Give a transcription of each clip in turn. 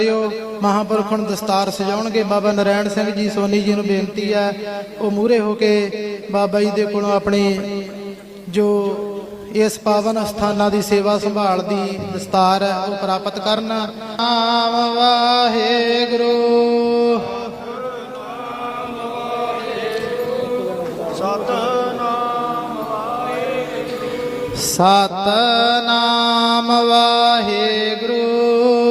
ਕਰਿਓ। ਮਹਾਂਪੁਰਖਾਂ ਨੂੰ ਦਸਤਾਰ ਸਜਾਉਣਗੇ। ਬਾਬਾ ਨਰੈਣ ਸਿੰਘ ਜੀ ਸੋਨੀ ਜੀ ਨੂੰ ਬੇਨਤੀ ਹੈ, ਉਹ ਮੂਹਰੇ ਹੋ ਕੇ ਬਾਬਾ ਜੀ ਦੇ ਕੋਲੋਂ ਆਪਣੀ ਜੋ ਇਸ ਪਾਵਨ ਸਥਾਨਾਂ ਦੀ ਸੇਵਾ ਸੰਭਾਲ ਦੀ ਦਸਤਾਰ ਹੈ, ਉਹ ਪ੍ਰਾਪਤ ਕਰਨ। ਨਾਮ ਵਾਹਿਗੁਰੂ।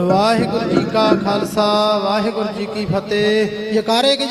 ਵਾਹਿਗੁਰੂ ਜੀ ਕਾ ਖਾਲਸਾ ਵਾਹਿਗੁਰੂ ਜੀ ਕੀ ਫਤਿਹ। ਜਕਾਰੇ ਕੀ